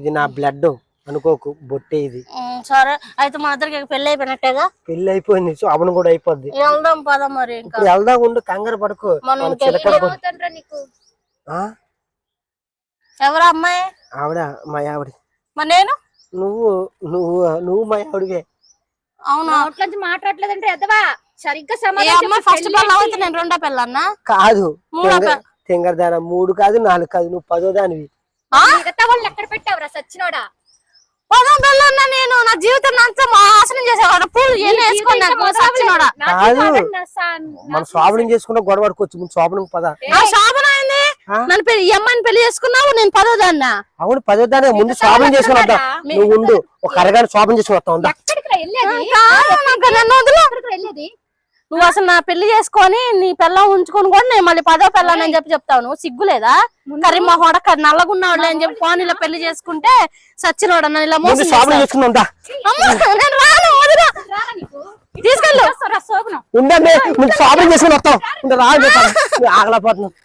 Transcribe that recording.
ఇది నా బ్లడ్ అనుకోకు బొట్టే ఇది. సరే. అయితే మా ఇద్దరికి పెళ్ళి అయిపోయినట్టేగా? పెళ్ళి అయిపోయింది. సో అవను కూడా అయిపోద్ది. వెళ్దాం పద మరి ఇంకా. వెళ్దాం ఉండు కంగారు పడుకో. మనం? ఎవరు అమ్మాయి? ఆవిడ మా ఆవిడ. మరి నేను? నువ్వు నువ్వు నువ్వు మా ఆవిడవే అవునా? నోట్లోంచి మాట్లాడలేదంటే ఎదవా? సరిగ్గా సమాధానం ఫస్ట్ నేను రెండో కాదు. మూడో పె- తెంగరదాన మూడు కాదు నాలుగు కాదు. నువ్వు పదో దానివి? మిగతా ఎక్కడ పెట్టావురా సచ్చినోడా? పెళ్ళన్నా నేను నా జీవితం అంతా నాశనం చేసేవాడు. పూలు సచ్చినోడా. కాదు. మన శోభనం చేసుకుంటే గొడవ పడుకోవచ్చు ముందు శోభనం పద. ఆ శోభన అయింది. ఆ? నన్ను పెళ్ళి ఈ అమ్మాయిని పెళ్ళి చేసుకున్నావు నేను పదో దాన్నా. అవును పదో దాని ముందు శోభనం చేసుకుని వద్దాం. నువ్వు ఉండు. ఒక అరగంట శోభనం చేసుకుని ఎక్కడికి వెళ్ళేది? నువ్వు అసలు నా పెళ్ళి చేసుకొని నీ పిల్లం ఉంచుకొని కూడా నేను మళ్ళీ పదో పిల్లని అని చెప్పి చెప్తావు. నువ్వు సిగ్గులేదా? కర్రీ మా హోడ నల్లగున్నాడు అని చెప్పి ఫోన్ ఇలా పెళ్ళి చేసుకుంటే సచ్చినోడు ఇలా మోసం నేను రాను తీసుకెళ్ళు. చేసుకుని వస్తాం. ఆగలేకపోతున్నాం